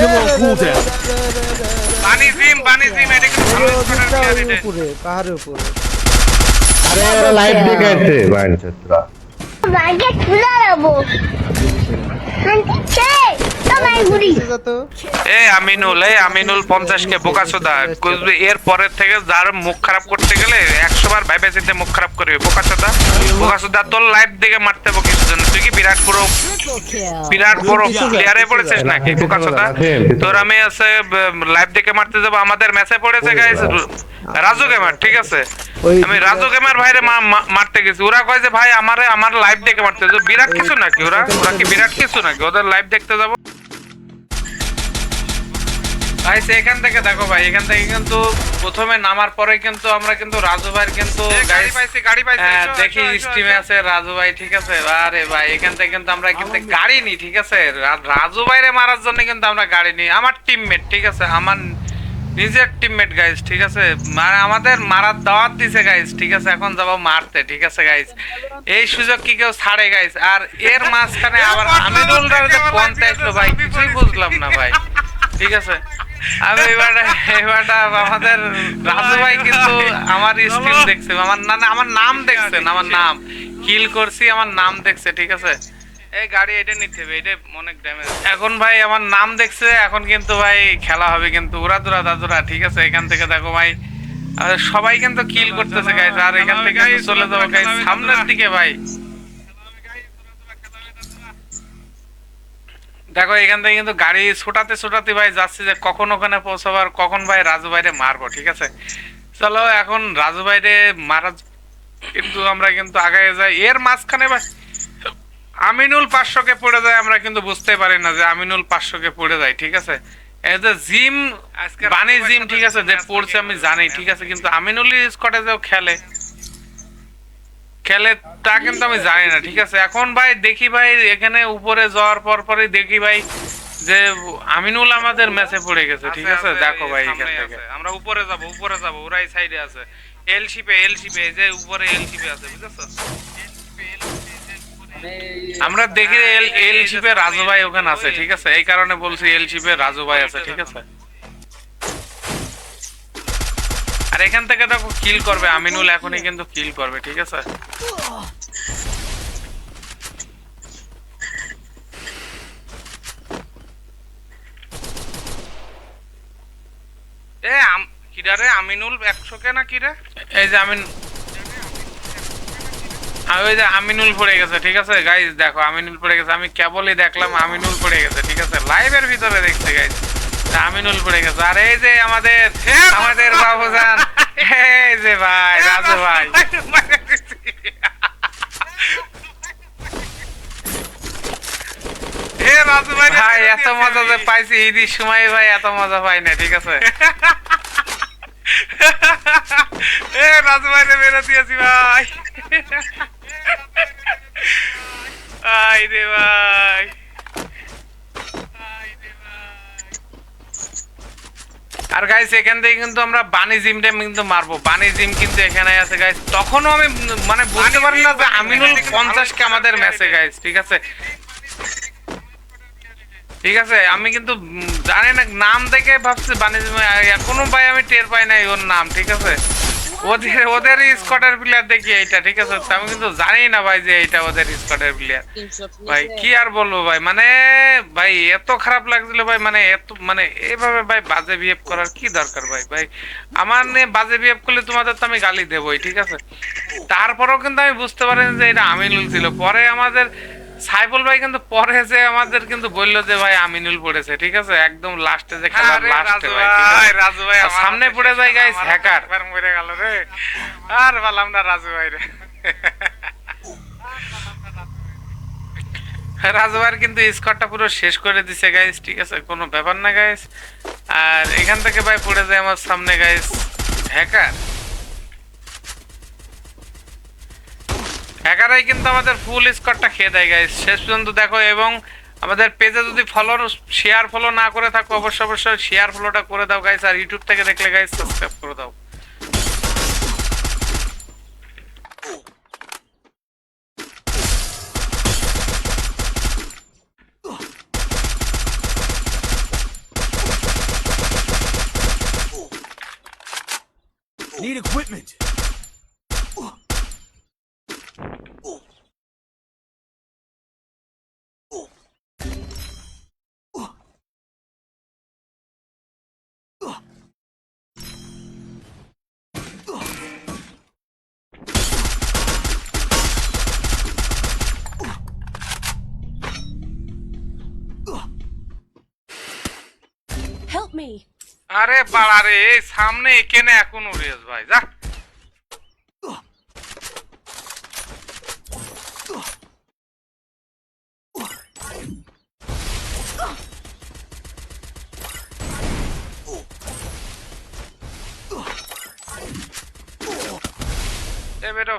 him on. বানি জিম পানি জিম এটা কিন্তু ভালো ওদিকটা প্লেয়ার এটা। উপরে আরে ওরা লাইভ দেখাচ্ছে বাইন ছাত্রা বাইকে তুলে দেবো এ আমিনুল এই আমিনুল পঞ্চাশ কে বোকাচোদা। এর পরের থেকে যার মুখ খারাপ করতে গেলে একশো বার ভাইবে চিন্তে মুখ খারাপ করবে। বোকাচোদা? বোকাচোদা তোর লাইভ দিকে মারতে হবে কিছু তুই কি বিরাট বড় বিরাট বড় প্লেয়ারে পড়েছিস নাকি? বোকাচোদা? তোর আমি আছে দিকে মারতে যাব। আমাদের ম্যাচে পড়েছে গাইস রাজু। গেমার ঠিক আছে? আমি রাজু গেমার ভাইরে মারতে গেছি। ওরা কয় যে ভাই আমারে আমার লাইভ দেখে মারতে বিরাট কিছু নাকি ওরা? ওরা কি বিরাট কিছু নাকি? ওদের লাইভ দেখতে যাব? ভাই এখান থেকে দেখো ভাই এখান থেকে কিন্তু প্রথমে নামার পরে কিন্তু আমরা কিন্তু রাজু ভাইয়ের কিন্তু গাড়ি পাইছি গাড়ি পাইছি দেখি স্টিমে আছে রাজু ভাই ঠিক আছে? আরে ভাই এখান থেকে কিন্তু আমরা কিন্তু গাড়ি নিই ঠিক আছে? রাজু ভাইরে মারার জন্য কিন্তু আমরা গাড়ি নিই আমার টিমমেট ঠিক আছে? আমার নিজের টিমমেট গাইস ঠিক আছে? মানে আমাদের মারার দাওয়াত দিছে গাইস ঠিক আছে? এখন যাব মারতে ঠিক আছে গাইস এই সুযোগ কি কেউ ছাড়ে গাইস আর এর মাঝখানে আবার আমিনুলরা যে পন্থা ভাই কিছুই বুঝলাম না ভাই ঠিক আছে? আমি আমাদের রাজু ভাই কিন্তু আমার স্ট্রিম দেখছে আমার না আমার নাম দেখছেন আমার নাম। কিল করছি আমার নাম দেখছে ঠিক আছে? এই গাড়ি এটা নিতে হবে এটা অনেক ড্যামেজ এখন ভাই আমার নাম দেখছে এখন কিন্তু ভাই খেলা হবে কিন্তু উড়া দুরা দাদুরা ঠিক আছে? এখান থেকে দেখো ভাই সবাই কিন্তু কিল করতেছে গাইস আর এখান থেকে চলে যাব গাইস সামনের দিকে ভাই। দেখো এখান থেকে কিন্তু গাড়ি ছোটাতে ছোটাতে ভাই যাচ্ছি যে কখন ওখানে পৌঁছাবার কখন ভাই রাজু ভাইরে মারবো ঠিক আছে? চলো এখন রাজু ভাইরে মারা কিন্তু আমরা কিন্তু আগায় যাই। এর মাঝখানে ভাই আমিনুল পাঁচশোকে পড়ে যায় আমরা কিন্তু বুঝতে পারি না যে আমিনুল পাঁচশোকে পড়ে যায় ঠিক আছে? এই যে জিম বানি জিম ঠিক আছে যে পড়ছে আমি জানি ঠিক আছে? কিন্তু আমিনুল স্কটে যেও খেলে খেলে তা কিন্তু আমি জানি না ঠিক আছে? এখন ভাই দেখি ভাই এখানে উপরে যাওয়ার পর পরে দেখি ভাই যে আমিনুল আমাদের ম্যাচে পড়ে গেছে ঠিক আছে দেখো ভাই এখান থেকে। আমরা উপরে যাব উপরে যাব ওরাই সাইডে আছে। এল শিপে এল শিপে যে উপরে এল শিপে আছে বুঝেছ? আমরা দেখি এল এল শিপে রাজু ভাই ওখানে আছে ঠিক আছে? এই কারণে বলছি এল শিপে রাজু ভাই আছে ঠিক আছে? আর এখান থেকে দেখো কিল করবে, আমিনুল এখনই কিন্তু কিল করবে, ঠিক আছে? এ, আম- কিরা রে আমিনুল একশো কে না কিরে এই যে আমিন ওই যে আমিনুল পড়ে গেছে, ঠিক আছে? গাইজ দেখো, আমিনুল পড়ে গেছে। আমি কেবলই দেখলাম আমিনুল পড়ে গেছে, ঠিক আছে? লাইভের ভিতরে দেখছে গাইজ আমিনুল পড়ে গেছে। আর এই যে আমাদের আমাদের বাবুজান এই যে ভাই রাজু ভাই। ভাই এত মজা যে পাইছি ঈদের সময় ভাই এত মজা পাই না ঠিক আছে? এ রাজু ভাই বেরো দিয়েছি ভাই। আই রে ভাই। আর গাইস এখান থেকে কিন্তু আমরা বানি জিমটা কিন্তু মারবো। বানি জিম কিন্তু এখানে আছে গাইস তখনও আমি মানে বুঝতে পারি না যে আমিনুল পঞ্চাশ কে আমাদের ম্যাচে গাইস ঠিক আছে? ঠিক আছে, আমি কিন্তু জানি না, নাম দেখে ভাবছি বানি জিম এখনও ভাই আমি টের পাই নাই ওর নাম, ঠিক আছে? ওদের ওদের স্কটের প্লেয়ার দেখি ঠিক আছে? আমি কিন্তু জানি না ভাই যে ওদের স্কটের প্লেয়ার ভাই কি আর বলব ভাই? মানে ভাই এত খারাপ লাগছিল ভাই মানে এত মানে এভাবে ভাই বাজে বিহেভ করার কি দরকার ভাই? ভাই আমার নিয়ে বাজে বিহেভ করলে তোমাদের তো আমি গালি দেবই ঠিক আছে? তারপরেও কিন্তু আমি বুঝতে পারি যে এটা আমিনুল ছিল। পরে আমাদের সাইফুল ভাই কিন্তু পরে যে আমাদের কিন্তু বলল যে ভাই আমিনুল পড়েছে ঠিক আছে? একদম লাস্টে যে খেলার লাস্টে ভাই রাজু ভাই সামনে পড়ে যায় গাইস হ্যাকার একবার মরে গেল রে। আর পালাম না রাজু ভাই রে। রাজুবার কিন্তু স্কোরটা পুরো শেষ করে দিছে গাইস ঠিক আছে? কোনো ব্যাপার না গাইস আর এখান থেকে ভাই পড়ে যায় আমার সামনে গাইস হ্যাকার হ্যাকারাই কিন্তু আমাদের ফুল স্কোরটা খেয়ে দেয় গাইজ শেষ পর্যন্ত দেখো, এবং আমাদের পেজে যদি ফলো শেয়ার ফলো না করে থাকো, অবশ্যই অবশ্যই শেয়ার ফলোটা করে দাও গাইজ আর ইউটিউব থেকে দেখলে গাইজ সাবস্ক্রাইব করে দাও Need equipment. Me. আরে বাড়া রে সামনে এখানে এখন উড়িয়েছ ভাই যা বেরো